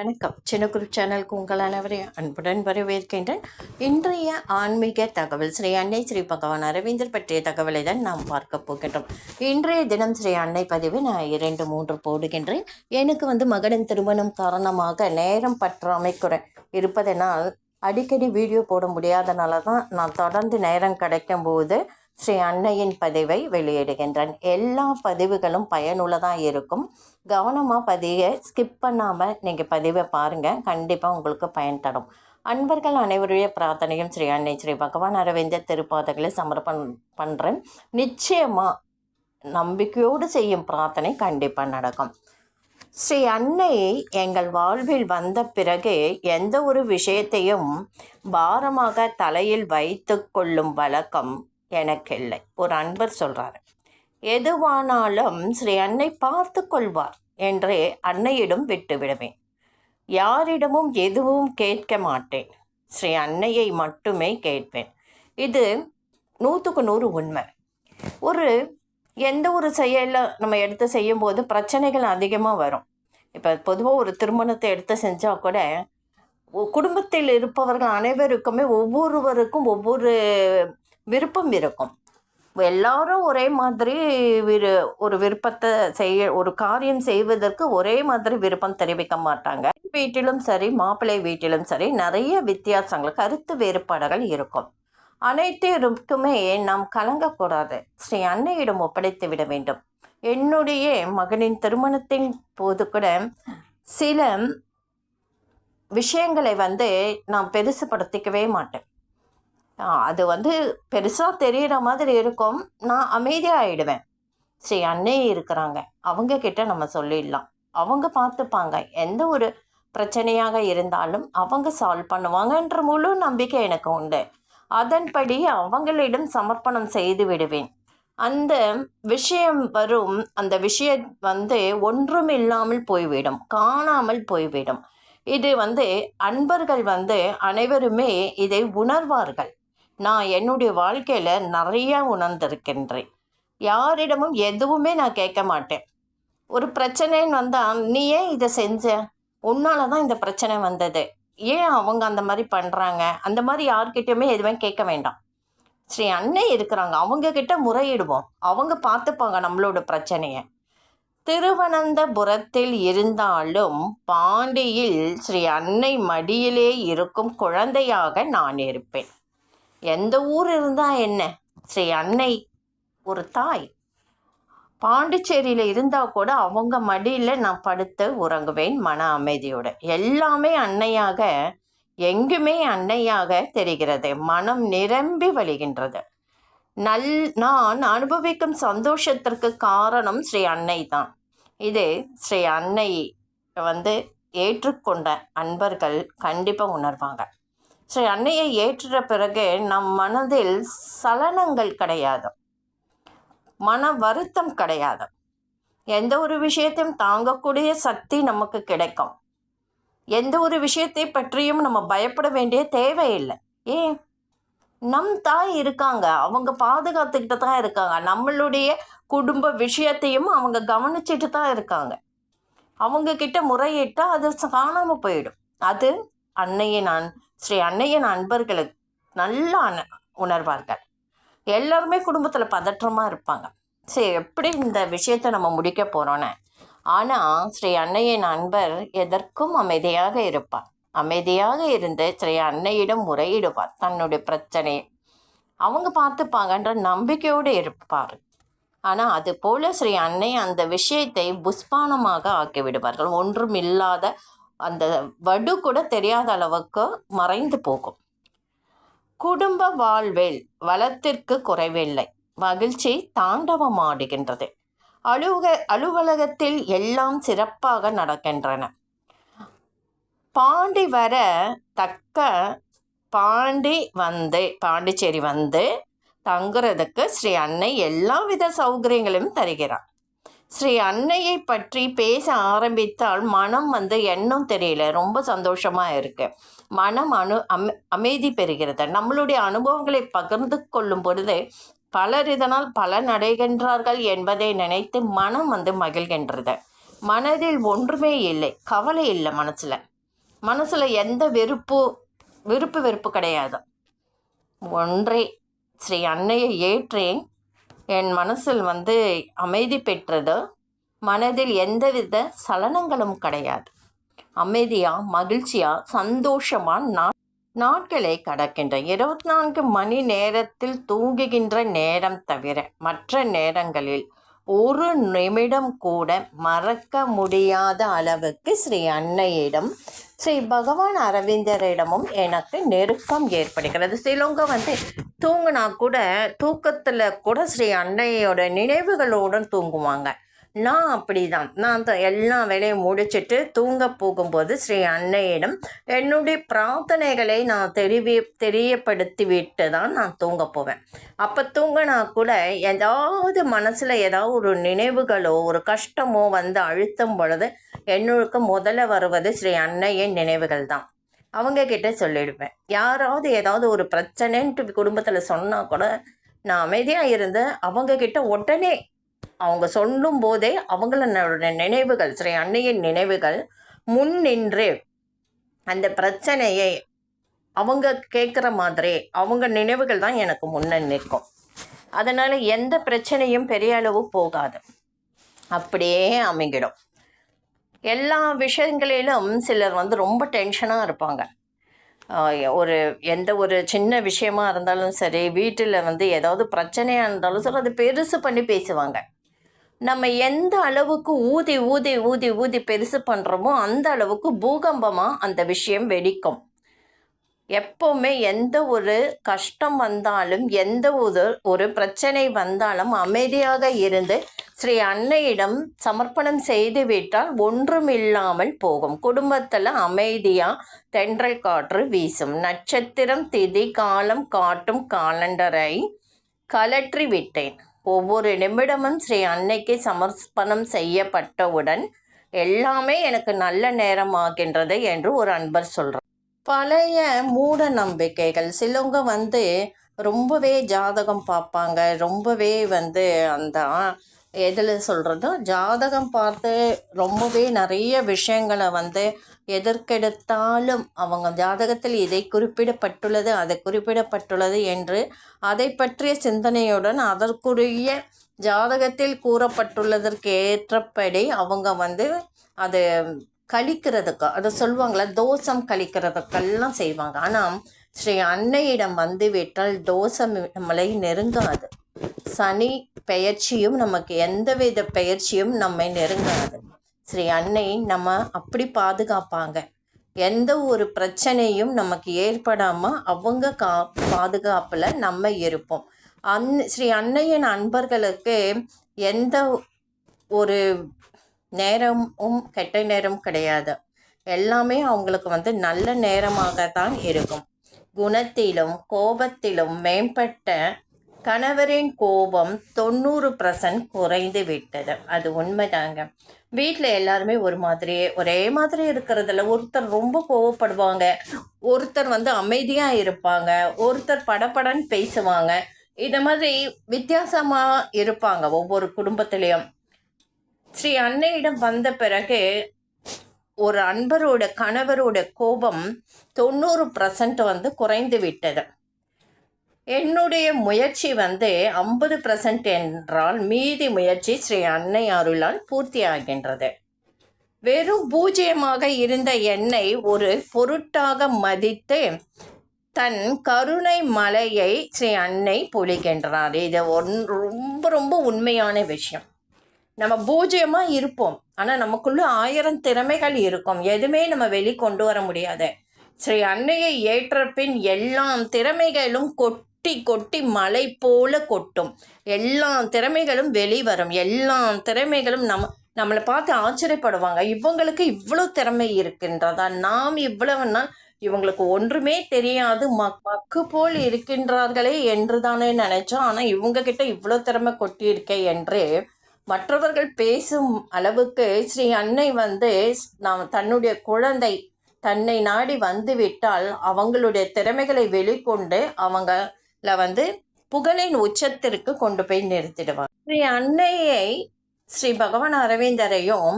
வணக்கம். சின்னக்குரு சேனலுக்கு உங்கள் அனைவரையும் அன்புடன் வரவேற்கின்றேன். இன்றைய ஆன்மீக தகவல் ஸ்ரீ அன்னை ஸ்ரீ பகவான் அரவிந்தர் பற்றிய தகவலை தான் நாம் பார்க்க போகின்றோம். இன்றைய தினம் ஸ்ரீ அன்னை பதிவு நான் இரண்டு மூன்று போடுகின்றேன். எனக்கு வந்து மகனின் திருமணம் காரணமாக நேரம் பற்றாமை குறை இருப்பதனால் அடிக்கடி வீடியோ போட முடியாதனால தான் நான் தொடர்ந்து நேரம் கிடைக்கும் போது ஸ்ரீ அன்னையின் பதிவை வெளியிடுகின்றேன். எல்லா பதிவுகளும் பயனுள்ளதாக இருக்கும். கவனமாக பதிவை ஸ்கிப் பண்ணாமல் நீங்கள் பதிவை பாருங்கள் கண்டிப்பாக உங்களுக்கு பயன் தரும். அன்பர்கள் அனைவருடைய பிரார்த்தனையும் ஸ்ரீ அன்னை ஸ்ரீ பகவான் அரவிந்த திருப்பாதைகளை சமர்ப்பணம் பண்ணுறேன் நிச்சயமாக நம்பிக்கையோடு செய்யும் பிரார்த்தனை கண்டிப்பாக நடக்கும். ஸ்ரீ அன்னை எங்கள் வாழ்வில் வந்த பிறகு எந்த ஒரு விஷயத்தையும் பாரமாக தலையில் வைத்து கொள்ளும் வழக்கம் எனக்கில்லை. ஒரு அன்பர் சொல்கிறார் எதுவானாலும் ஸ்ரீ அன்னை பார்த்து கொள்வார் என்றே அன்னையிடம் விட்டு விடுவேன் யாரிடமும் எதுவும் கேட்க மாட்டேன். ஸ்ரீ அன்னையை மட்டுமே கேட்பேன். இது நூற்றுக்கு நூறு உண்மை. ஒரு எந்த ஒரு செயலை நம்ம எடுத்து செய்யும்போது பிரச்சனைகள் அதிகமாக வரும். இப்போ பொதுவாக ஒரு திருமணத்தை எடுத்து செஞ்சால் கூட குடும்பத்தில் இருப்பவர்கள் அனைவருக்குமே ஒவ்வொருவருக்கும் ஒவ்வொரு விருப்பம் இருக்கும். எல்லாரும் ஒரே மாதிரி விரு ஒரு விருப்பத்தை செய்ய ஒரு காரியம் செய்வதற்கு ஒரே மாதிரி விருப்பம் தெரிவிக்க மாட்டாங்க. வீட்டிலும் சரி மாப்பிள்ளை வீட்டிலும் சரி நிறைய வித்தியாசங்கள் கருத்து வேறுபாடுகள் இருக்கும். அனைத்திற்குமே நாம் கலங்கக்கூடாது. ஸ்ரீ அன்னையிடம் ஒப்படைத்து விட வேண்டும். என்னுடைய மகனின் திருமணத்தின் போது கூட சில விஷயங்களை வந்து நான் பெருசுப்படுத்திக்கவே மாட்டேன். அது வந்து பெருசாக தெரிகிற மாதிரி இருக்கும். நான் அமைதியாக ஆகிடுவேன் சரி அண்ணே இருக்கிறாங்க. அவங்க கிட்ட நம்ம சொல்லிடலாம். அவங்க பார்த்துப்பாங்க. எந்த ஒரு பிரச்சனையாக இருந்தாலும் அவங்க சால்வ் பண்ணுவாங்கன்ற முழு நம்பிக்கை எனக்கு உண்டு. அதன்படி அவங்களிடம் சமர்ப்பணம் செய்து விடுவேன். அந்த விஷயம் வரும். அந்த விஷயம் வந்து ஒன்றும் இல்லாமல் போய்விடும். காணாமல் போய்விடும். இது வந்து அன்பர்கள் வந்து அனைவருமே இதை உணர்வார்கள். நான் என்னுடைய வாழ்க்கையில் நிறையா உணர்ந்திருக்கின்றேன். யாரிடமும் எதுவுமே நான் கேட்க மாட்டேன். ஒரு பிரச்சனைன்னு வந்தால் நீ ஏன் இதை செஞ்ச? உன்னால தான் இந்த பிரச்சனை வந்தது. ஏன் அவங்க அந்த மாதிரி பண்ணுறாங்க அந்த மாதிரி யார்கிட்டயுமே எதுவுமே கேட்க வேண்டாம். ஸ்ரீ அன்னை இருக்கிறாங்க. அவங்க கிட்ட முறையிடுவோம். அவங்க பார்த்துப்பாங்க நம்மளோட பிரச்சனையை. திருவனந்தபுரத்தில் இருந்தாலும் பாண்டியில் ஸ்ரீ அன்னை மடியிலே இருக்கும் குழந்தையாக நான் இருப்பேன். எந்த ஊர் இருந்தால் என்ன? ஸ்ரீ அன்னை ஒரு தாய். பாண்டிச்சேரியில் இருந்தால் கூட அவங்க மடியில் நான் படுத்து உறங்குவேன் மன அமைதியோடு. எல்லாமே அன்னையாக எங்குமே அன்னையாக தெரிகிறது. மனம் நிரம்பி வழிகின்றது. நல் நான் அனுபவிக்கும் சந்தோஷத்திற்கு காரணம் ஸ்ரீ அன்னை தான் இது ஸ்ரீ அன்னை வந்து ஏற்றுக்கொண்ட அன்பர்கள் கண்டிப்பாக உணர்வாங்க. ஸ்ரீ அன்னையை ஏற்றுற பிறகு நம் மனதில் சலனங்கள் கிடையாது. மன வருத்தம் கிடையாது. எந்த ஒரு விஷயத்தையும் தாங்கக்கூடிய சக்தி நமக்கு கிடைக்கும். எந்த ஒரு விஷயத்தை பற்றியும் நம்ம பயப்பட வேண்டிய தேவையில்லை. ஏன்? நம் தாய் இருக்காங்க. அவங்க பாதுகாத்துக்கிட்டு தான் இருக்காங்க. நம்மளுடைய குடும்ப விஷயத்தையும் அவங்க கவனிச்சுட்டு தான் இருக்காங்க. அவங்கக்கிட்ட முறையிட்டால் அது காணாமல் போயிடும். அது அன்னையின் அன் ஸ்ரீ அன்னையின் அன்பர்களுக்கு நல்லா உணர்வார்கள். எல்லாருமே குடும்பத்தில் பதற்றமாக இருப்பாங்க. சரி எப்படி இந்த விஷயத்தை நம்ம முடிக்க போகிறோன்னு ஆனால் ஸ்ரீ அன்னையின் அன்பர் எதற்கும் அமைதியாக இருப்பார். அமைதியாக இருந்து ஸ்ரீ அன்னையிடம் முறையிடுவார். தன்னுடைய பிரச்சனையை அவங்க பார்த்துப்பாங்கன்ற நம்பிக்கையோடு இருப்பார். ஆனால் அது போல ஸ்ரீ அன்னை அந்த விஷயத்தை புஷ்பானமாக ஆக்கி விடுவார்கள். ஒன்றும் இல்லாத அந்த வடு கூட தெரியாத அளவுக்கு மறைந்து போகும். குடும்ப வாழ்வில் வளத்திற்கு குறைவில்லை. மகிழ்ச்சி தாண்டவமாடுகின்றது. அலுவக அலுவலகத்தில் எல்லாம் சிறப்பாக நடக்கின்றன. பாண்டி வர தக்க பாண்டி வந்து பாண்டிச்சேரி வந்து தங்குறதுக்கு ஸ்ரீ அன்னை எல்லா வித சௌகரியங்களையும் தருகிறார். ஸ்ரீ அன்னையை பற்றி பேச ஆரம்பித்தால் மனம் வந்து எண்ணம் தெரியல. ரொம்ப சந்தோஷமாக இருக்கு. மனம் அனு அம் அமைதி பெறுகிறது. நம்மளுடைய அனுபவங்களை பகிர்ந்து கொள்ளும் பொழுது பலர் இதனால் பலன் அடைகின்றார்கள் என்பதை நினைத்து மனம் வந்து மகிழ்கின்றது. மனதில் ஒன்றுமே இல்லை. கவலை இல்லை மனசில். மனசில் எந்த வெறுப்பு விருப்பு வெறுப்பு கிடையாது. ஒன்றே ஸ்ரீ அன்னையை ஏற்றேன். என் மனசில் வந்து அமைதி பெற்றது மனதில் எந்தவித சலனங்களும் கிடையாது. அமைதியாக மகிழ்ச்சியாக சந்தோஷமா நா- நாட்களை கடக்கின்றேன். இருபத்தி நான்கு மணி நேரத்தில் தூங்குகின்ற நேரம் தவிர மற்ற நேரங்களில் ஒரு நிமிடம் கூட மறக்க முடியாத அளவுக்கு ஸ்ரீ அன்னையிடம் ஸ்ரீ பகவான் அரவிந்தரிடமும் எனக்கு நெருக்கம் ஏற்படுகிறது. சிலவங்க வந்து தூங்கினா கூட தூக்கத்தில் கூட ஸ்ரீ அன்னையோட நினைவுகளோடு தூங்குவாங்க. நான் அப்படிதான். நான் த- எல்லா வேலையும் முடிச்சிட்டு தூங்க போகும்போது ஸ்ரீ அன்னையிடம் என்னுடைய பிரார்த்தனைகளை நான் தெரிவி தெரியப்படுத்தி விட்டு தான் நான் தூங்க போவேன். அப்போ தூங்கினா கூட ஏதாவது மனசில் ஏதாவது ஒரு நினைவுகளோ ஒரு கஷ்டமோ வந்து அழுத்தும் பொழுது என்னுக்கு முதல்ல வருவது ஸ்ரீ அன்னையின் நினைவுகள் தான் அவங்க கிட்ட சொல்லிடுவேன். யாராவது ஏதாவது ஒரு பிரச்சனைன்ட்டு குடும்பத்தில் சொன்னால் கூட நான் அமைதியாக இருந்து அவங்கக்கிட்ட உடனே அவங்க சொல்லும் போதே அவங்களோட நினைவுகள் ஸ்ரீ அன்னையின் நினைவுகள் முன் நின்று அந்த பிரச்சனையை அவங்க கேட்குற மாதிரி அவங்க நினைவுகள் தான் எனக்கு முன்னே நிற்கும். அதனால் எந்த பிரச்சனையும் பெரிய அளவு போகாது. அப்படியே அமைங்கிடும் எல்லா விஷயங்களிலும் சிலர் வந்து ரொம்ப டென்ஷனாக இருப்பாங்க. ஒரு எந்த ஒரு சின்ன விஷயமா இருந்தாலும் சரி வீட்டில் வந்து ஏதாவது பிரச்சனையாக இருந்தாலும் சரி அது பெருசு பண்ணி பேசுவாங்க. நம்ம எந்த அளவுக்கு ஊதி ஊதி ஊதி ஊதி பெருசு பண்ணுறோமோ அந்த அளவுக்கு பூகம்பமாக அந்த விஷயம் வெடிக்கும். எப்போவுமே எந்த ஒரு கஷ்டம் வந்தாலும் எந்த ஒரு ஒரு பிரச்சனை வந்தாலும் அமைதியாக இருந்து ஸ்ரீ அன்னையிடம் சமர்ப்பணம் செய்து விட்டால் ஒன்றுமில்லாமல் போகும். குடும்பத்தில் அமைதியாக தென்றல் காற்று வீசும். நட்சத்திரம் திதி காலம் காட்டும் காலண்டரை கலற்றி விட்டேன். ஒவ்வொரு நிமிடமும் ஸ்ரீ அன்னைக்கு சமர்ப்பணம் செய்யப்பட்டவுடன் எல்லாமே எனக்கு நல்ல நேரமாகின்றது என்று ஒரு அன்பர் சொல்கிறார் பழைய மூட நம்பிக்கைகள். சிலவங்க வந்து ரொம்பவே ஜாதகம் பார்ப்பாங்க. ரொம்பவே வந்து அந்த எதில் சொல்கிறதோ ஜாதகம் பார்த்து ரொம்பவே நிறைய விஷயங்களை வந்து எதற்கெடுத்தாலும் அவங்க ஜாதகத்தில் இதை குறிப்பிடப்பட்டுள்ளது அதை குறிப்பிடப்பட்டுள்ளது என்று அதை பற்றிய சிந்தனையுடன் அதற்குரிய ஜாதகத்தில் கூறப்பட்டுள்ளதற்கு ஏற்றபடி அவங்க வந்து அது கழிக்கிறதுக்கு அதை சொல்லுவாங்களே தோசம் கழிக்கிறதுக்கெல்லாம் செய்வாங்க. ஆனால் ஸ்ரீ அன்னையிடம் வந்து விட்டால் தோசம் நம்மளை நெருங்காது. சனி பெயர்ச்சியும் நமக்கு எந்தவித பெயர்ச்சியும் நம்மை நெருங்காது. ஸ்ரீ அன்னை நம்ம அப்படி பாதுகாப்பாங்க. எந்த ஒரு பிரச்சனையும் நமக்கு ஏற்படாமல் அவங்க கா பாதுகாப்பில் நம்ம இருப்போம். அந் ஸ்ரீ அன்னையின் அன்பர்களுக்கு எந்த ஒரு நேரமும் கெட்ட நேரம் கிடையாது. எல்லாமே அவங்களுக்கு வந்து நல்ல நேரமாக தான் இருக்கும். குணத்திலும் கோபத்திலும் மேம்பட்ட கணவரின் கோபம் தொண்ணூறு பர்சன்ட் குறைந்து விட்டது. அது உண்மைதாங்க. வீட்டில் எல்லாருமே ஒரு மாதிரி ஒரே மாதிரி இருக்கிறதுல ஒருத்தர் ரொம்ப கோவப்படுவாங்க. ஒருத்தர் வந்து அமைதியாக இருப்பாங்க. ஒருத்தர் படப்படன்னு பேசுவாங்க. இதை மாதிரி வித்தியாசமாக இருப்பாங்க ஒவ்வொரு குடும்பத்திலையும். ஸ்ரீ அன்னையிடம் வந்த பிறகு ஒரு அன்பரோட கணவரோட கோபம் தொண்ணூறு பர்சன்ட் வந்து குறைந்து விட்டது. என்னுடைய முயற்சி வந்து ஐம்பது பர்சன்ட் என்றால் மீதி முயற்சி ஸ்ரீ அன்னை அருளால் பூர்த்தி ஆகின்றது. வெறும் பூஜ்ஜியமாக இருந்த என்னை ஒரு பொருட்டாக மதித்து தன் கருணை மலையை ஸ்ரீ அன்னை பொழிகின்றார். இது ஒன் ரொம்ப ரொம்ப உண்மையான விஷயம். நம்ம பூஜ்ஜியமாக இருப்போம். ஆனால் நமக்குள்ள ஆயிரம் திறமைகள் இருக்கும். எதுவுமே நம்ம வெளி கொண்டு வர முடியாது. ஸ்ரீ அன்னையை ஏற்ற பின் எல்லா திறமைகளும் கொட்டி கொட்டி மலை போல கொட்டும். எல்லா திறமைகளும் வெளிவரும் எல்லா திறமைகளும் நம்ம நம்மளை பார்த்து ஆச்சரியப்படுவாங்க. இவங்களுக்கு இவ்வளோ திறமை இருக்கின்றதா? நாம் இவ்வளவு நாள் இவங்களுக்கு ஒன்றுமே தெரியாது. மக் மக்கு போல் இருக்கின்றார்களே என்று தானே நினைச்சோம். ஆனால் இவங்க கிட்ட இவ்வளோ திறமை கொட்டியிருக்கே என்று மற்றவர்கள் பேசும் அளவுக்கு ஸ்ரீ அன்னை வந்து நாம் தன்னுடைய குழந்தை தன்னை நாடி வந்துவிட்டால் அவங்களுடைய திறமைகளை வெளிக்கொண்டு அவங்கள வந்து புகழின் உச்சத்திற்கு கொண்டு போய் நிறுத்திடுவாங்க ஸ்ரீ அன்னையை ஸ்ரீ பகவான் அரவிந்தரையும்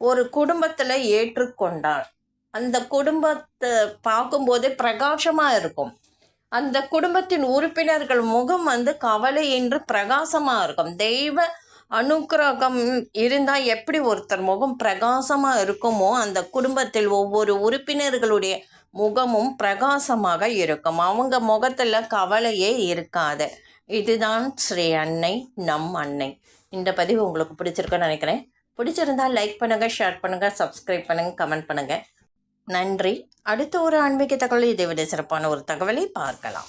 ஒரு குடும்பத்தில் ஏற்றுக்கொண்டார். அந்த குடும்பத்தை பார்க்கும்போது பிரகாசமாக இருக்கும். அந்த குடும்பத்தின் உறுப்பினர்கள் முகம் வந்து கவலையின்றி பிரகாசமாக இருக்கும். தெய்வ அனுக்கிரகம் இருந்தால் எப்படி ஒருத்தர் முகம் பிரகாசமாக இருக்குமோ அந்த குடும்பத்தில் ஒவ்வொரு உறுப்பினர்களுடைய முகமும் பிரகாசமாக இருக்கும். அவங்க முகத்தில் கவலையே இருக்காது. இதுதான் ஸ்ரீ அன்னை நம் அன்னை. இந்த பதிவு உங்களுக்கு பிடிச்சிருக்குன்னு நினைக்கிறேன். பிடிச்சிருந்தா லைக் பண்ணுங்கள் ஷேர் பண்ணுங்கள் சப்ஸ்கிரைப் பண்ணுங்கள் கமெண்ட் பண்ணுங்கள் நன்றி. அடுத்த ஒரு ஆன்மீக தகவல் இதை விட சிறப்பான ஒரு தகவலை பார்க்கலாம்.